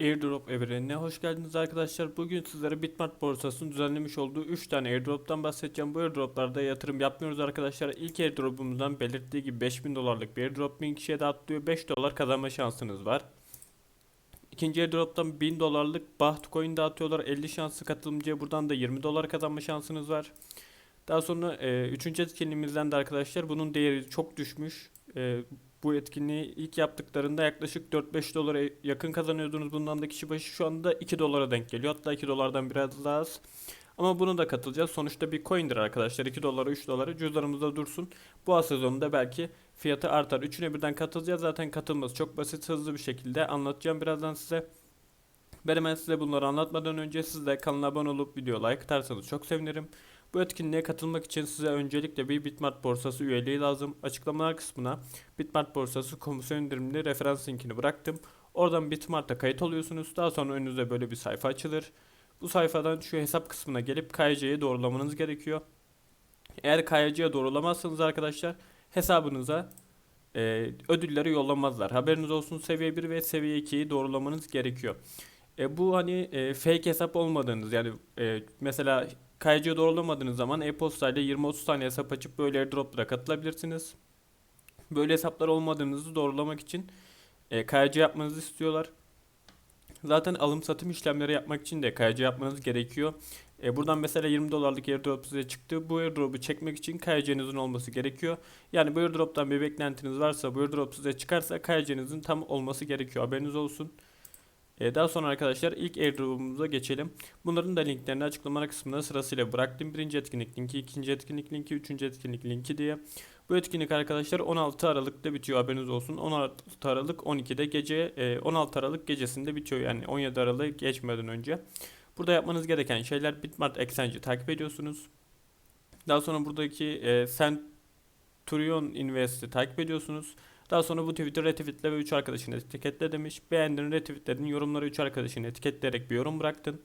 Airdrop evrenine hoş geldiniz arkadaşlar. Bugün sizlere Bitmart borsasının düzenlemiş olduğu 3 tane airdrop'tan bahsedeceğim. Bu airdrop'larda yatırım yapmıyoruz arkadaşlar. İlk airdrop'umuzdan belirttiği gibi 5000 dolarlık bir airdrop 1000 kişiye dağıtılıyor. 5 dolar kazanma şansınız var. İkinci airdrop'tan 1000 dolarlık Baht coin dağıtıyorlar. 50 şanslı katılımcıya buradan da 20 dolar kazanma şansınız var. Daha sonra e, üçüncü etkinliğimizden de arkadaşlar bunun değeri çok düşmüş. E, bu etkinliği ilk yaptıklarında yaklaşık 4-5 dolara yakın kazanıyordunuz. Bundan da kişi başı şu anda 2 dolara denk geliyor. Hatta 2 dolardan biraz daha az. Ama bunu da katılacağız. Sonuçta bir coin'dir arkadaşlar. 2 dolara 3 dolara cüzdanımızda dursun. Bu sezonunda belki fiyatı artar. Üçüne birden katılacağız. Zaten katılması çok basit hızlı bir şekilde anlatacağım birazdan size. Ben hemen size bunları anlatmadan önce siz de kanala abone olup video like atarsanız çok sevinirim. Bu etkinliğe katılmak için size öncelikle bir Bitmart borsası üyeliği lazım. Açıklamalar kısmına Bitmart borsası komisyon indirimli referans linkini bıraktım. Oradan Bitmart'a kayıt oluyorsunuz. Daha sonra önünüze böyle bir sayfa açılır. Bu sayfadan şu hesap kısmına gelip KYC'yi doğrulamanız gerekiyor. Eğer KYC'ye doğrulamazsanız arkadaşlar hesabınıza e, ödülleri yollamazlar. Haberiniz olsun seviye 1 ve seviye 2'yi doğrulamanız gerekiyor. E, bu hani e, fake hesap olmadığınız yani e, mesela KYC'ye doğrulamadığınız zaman e-posta ile 20-30 tane hesap açıp böyle airdroplara katılabilirsiniz. Böyle hesaplar olmadığınızı doğrulamak için e, KYC yapmanızı istiyorlar. Zaten alım satım işlemleri yapmak için de KYC yapmanız gerekiyor. E, buradan mesela 20 dolarlık airdrop size çıktı. Bu airdrop'u çekmek için KYC'nizin olması gerekiyor. Yani bu airdrop'tan bir beklentiniz varsa bu airdrop size çıkarsa KYC'nizin tam olması gerekiyor. Haberiniz olsun. E, daha sonra arkadaşlar ilk airdrop'umuza geçelim. Bunların da linklerini açıklama kısmına sırasıyla bıraktım. Birinci etkinlik linki, ikinci etkinlik linki, üçüncü etkinlik linki diye. Bu etkinlik arkadaşlar 16 Aralık'ta bitiyor haberiniz olsun. 16 Aralık 12'de gece e, 16 Aralık gecesinde bitiyor yani 17 Aralık geçmeden önce. Burada yapmanız gereken şeyler Bitmart Exchange'i takip ediyorsunuz. Daha sonra buradaki e, Centurion Invest'i takip ediyorsunuz. Daha sonra bu tweet'i retweetle ve 3 arkadaşını etiketle demiş. Beğendin, retweetledin, yorumları 3 arkadaşını etiketleyerek bir yorum bıraktın.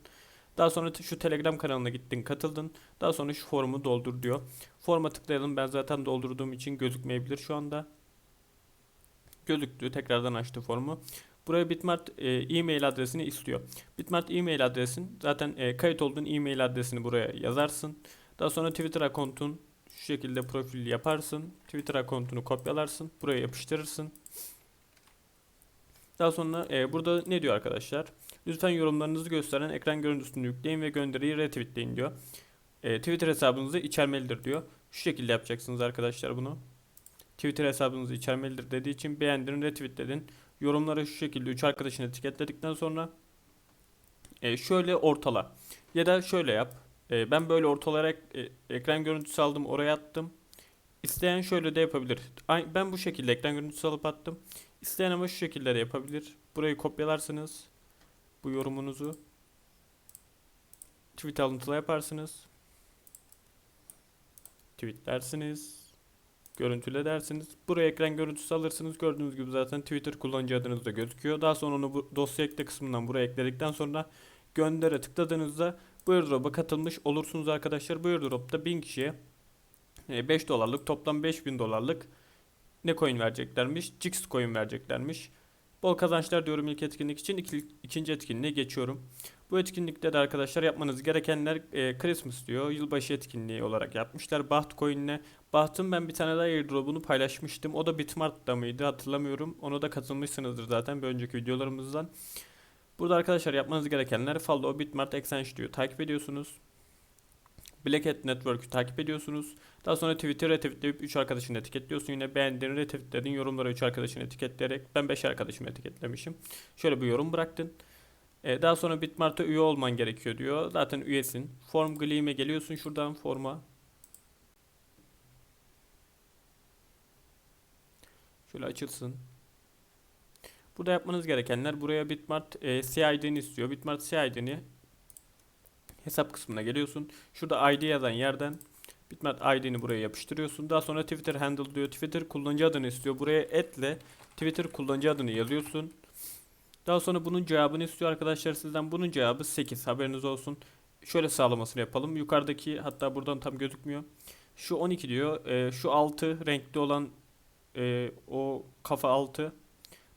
Daha sonra şu Telegram kanalına gittin, katıldın. Daha sonra şu formu doldur diyor. Forma tıklayalım. Ben zaten doldurduğum için gözükmeyebilir şu anda. Gözüktü. Tekrardan açtı formu. Buraya Bitmart e, e-mail adresini istiyor. Bitmart e-mail adresin zaten e, kayıt olduğun e-mail adresini buraya yazarsın. Daha sonra Twitter akontun şu şekilde profil yaparsın. Twitter akontunu kopyalarsın. Buraya yapıştırırsın. Daha sonra e, burada ne diyor arkadaşlar? Lütfen yorumlarınızı gösteren ekran görüntüsünü yükleyin ve gönderiyi retweetleyin diyor. E, Twitter hesabınızı içermelidir diyor. Şu şekilde yapacaksınız arkadaşlar bunu. Twitter hesabınızı içermelidir dediği için beğendin, retweetledin. Yorumlara şu şekilde 3 arkadaşını etiketledikten sonra e, şöyle ortala. Ya da şöyle yap. E, ben böyle ortalayarak e, ekran görüntüsü aldım oraya attım. İsteyen şöyle de yapabilir. Ben bu şekilde ekran görüntüsü alıp attım. İsteyen ama şu şekilde de yapabilir. Burayı kopyalarsınız. Bu yorumunuzu. Tweet alıntıla yaparsınız. Tweetlersiniz. Görüntüle dersiniz. Buraya ekran görüntüsü alırsınız. Gördüğünüz gibi zaten Twitter kullanıcı adınız da gözüküyor. Daha sonra onu bu dosya ekle kısmından buraya ekledikten sonra göndere tıkladığınızda bu airdrop'a katılmış olursunuz arkadaşlar. Bu airdrop'ta 1000 kişiye e, 5 dolarlık toplam 5000 dolarlık ne coin vereceklermiş? Jix coin vereceklermiş. Bol kazançlar diyorum ilk etkinlik için. İki, ikinci etkinliğe geçiyorum. Bu etkinlikte de arkadaşlar yapmanız gerekenler e, Christmas diyor. Yılbaşı etkinliği olarak yapmışlar. Baht coin'le. Baht'ın ben bir tane daha airdrop'unu paylaşmıştım. O da Bitmart'ta mıydı hatırlamıyorum. Ona da katılmışsınızdır zaten bir önceki videolarımızdan. Burada arkadaşlar yapmanız gerekenler Follow Bitmart Exchange diyor. Takip ediyorsunuz. Black Hat Network'ü takip ediyorsunuz. Daha sonra Twitter'ı retweetleyip 3 arkadaşını etiketliyorsun. Yine beğendiğini retweetledin. Yorumlara 3 arkadaşını etiketleyerek ben 5 arkadaşımı etiketlemişim. Şöyle bir yorum bıraktın. Ee, daha sonra Bitmart'a üye olman gerekiyor diyor. Zaten üyesin. Form Gleam'e geliyorsun şuradan forma. Şöyle açılsın. Burada yapmanız gerekenler buraya Bitmart e, CID'ni istiyor. Bitmart CID'ni hesap kısmına geliyorsun. Şurada ID yazan yerden Bitmart ID'ni buraya yapıştırıyorsun. Daha sonra Twitter handle diyor. Twitter kullanıcı adını istiyor. Buraya etle Twitter kullanıcı adını yazıyorsun. Daha sonra bunun cevabını istiyor arkadaşlar sizden. Bunun cevabı 8 haberiniz olsun. Şöyle sağlamasını yapalım. Yukarıdaki hatta buradan tam gözükmüyor. Şu 12 diyor. E, şu 6 renkli olan e, o kafa 6.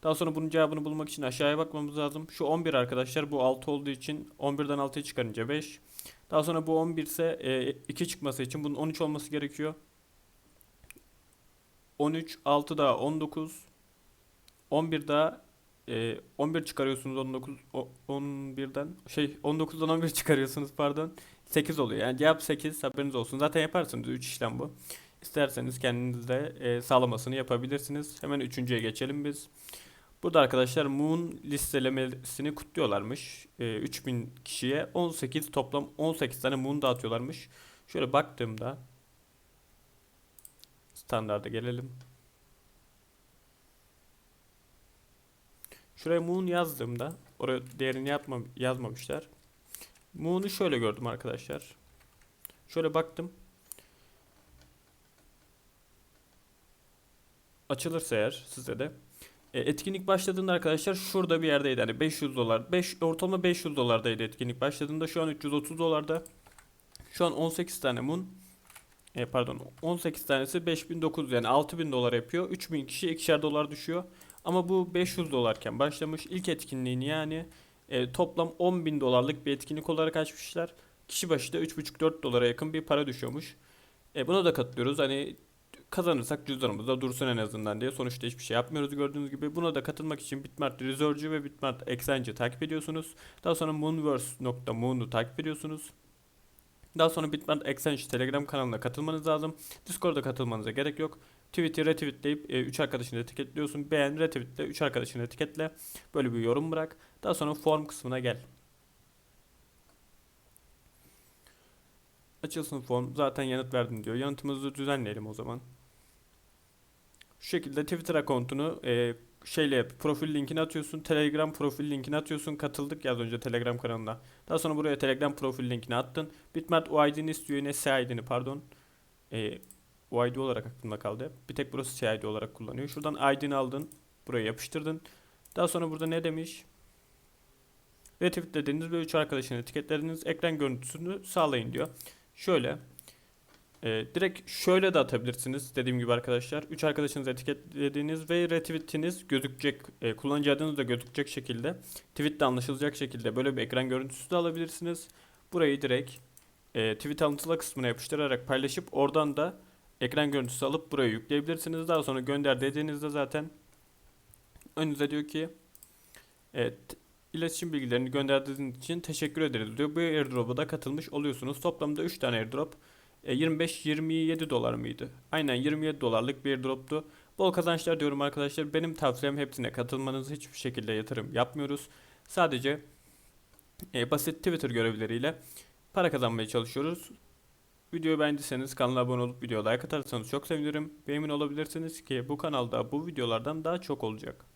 Daha sonra bunun cevabını bulmak için aşağıya bakmamız lazım. Şu 11 arkadaşlar bu 6 olduğu için 11'den 6'ya çıkarınca 5. Daha sonra bu 11 ise 2 çıkması için bunun 13 olması gerekiyor. 13, 6 daha 19. 11 daha e, 11 çıkarıyorsunuz 19 o- 11'den şey 19'dan 11 çıkarıyorsunuz pardon 8 oluyor yani cevap 8 haberiniz olsun zaten yaparsınız 3 işlem bu İsterseniz kendiniz de e, sağlamasını yapabilirsiniz hemen üçüncüye geçelim biz burada arkadaşlar Moon listelemesini kutluyorlarmış e, 3000 kişiye 18 toplam 18 tane Moon dağıtıyorlarmış şöyle baktığımda standarda gelelim Şuraya Moon yazdığımda oraya değerini yapma, yazmamışlar. Moon'u şöyle gördüm arkadaşlar. Şöyle baktım. Açılırsa eğer size de. E, etkinlik başladığında arkadaşlar şurada bir yerdeydi. Yani 500 dolar. 5 ortalama 500 dolardaydı etkinlik başladığında. Şu an 330 dolarda. Şu an 18 tane Moon. E, pardon 18 tanesi 5900 yani 6000 dolar yapıyor. 3000 kişi ikişer dolar düşüyor. Ama bu 500 dolarken başlamış ilk etkinliğini yani e, toplam 10.000 dolarlık bir etkinlik olarak açmışlar. Kişi başı da 3,5-4 dolara yakın bir para düşüyormuş. E, buna da katılıyoruz. Hani kazanırsak cüzdanımızda dursun en azından diye. Sonuçta hiçbir şey yapmıyoruz gördüğünüz gibi. Buna da katılmak için Bitmart Research'ı ve Bitmart Exchange'ı takip ediyorsunuz. Daha sonra Moonverse.moon'u takip ediyorsunuz. Daha sonra Bitmart Exchange Telegram kanalına katılmanız lazım. Discord'a katılmanıza gerek yok. Tweet'i retweetleyip 3 arkadaşını etiketliyorsun. Beğen, retweetle 3 arkadaşını etiketle. Böyle bir yorum bırak. Daha sonra form kısmına gel. Açılsın form. Zaten yanıt verdin diyor. Yanıtımızı düzenleyelim o zaman. Şu şekilde Twitter account'unu e, şeyle profil linkini atıyorsun. Telegram profil linkini atıyorsun. Katıldık ya az önce Telegram kanalına. Daha sonra buraya Telegram profil linkini attın. Bitmart UID'ni istiyor yine SID'ni pardon. E, UID olarak aklımda kaldı. Bir tek burası CID olarak kullanıyor. Şuradan ID'ni aldın. Buraya yapıştırdın. Daha sonra burada ne demiş? Retweetlediniz ve 3 arkadaşını etiketlediniz. Ekran görüntüsünü sağlayın diyor. Şöyle. E, direkt şöyle de atabilirsiniz. Dediğim gibi arkadaşlar. 3 arkadaşınızı etiketlediğiniz ve retweetiniz gözükecek. E, kullanıcı adınız da gözükecek şekilde. Tweette anlaşılacak şekilde böyle bir ekran görüntüsü de alabilirsiniz. Burayı direkt e, tweet alıntıla kısmına yapıştırarak paylaşıp oradan da ekran görüntüsü alıp buraya yükleyebilirsiniz. Daha sonra gönder dediğinizde zaten önünüze diyor ki evet iletişim bilgilerini gönderdiğiniz için teşekkür ederiz diyor. Bu airdrop'a da katılmış oluyorsunuz. Toplamda 3 tane airdrop. E, 25-27 dolar mıydı? Aynen 27 dolarlık bir airdrop'tu. Bol kazançlar diyorum arkadaşlar. Benim tavsiyem hepsine katılmanız. Hiçbir şekilde yatırım yapmıyoruz. Sadece e, basit Twitter görevleriyle para kazanmaya çalışıyoruz. Videoyu beğendiyseniz kanala abone olup videoya like atarsanız çok sevinirim. Ve emin olabilirsiniz ki bu kanalda bu videolardan daha çok olacak.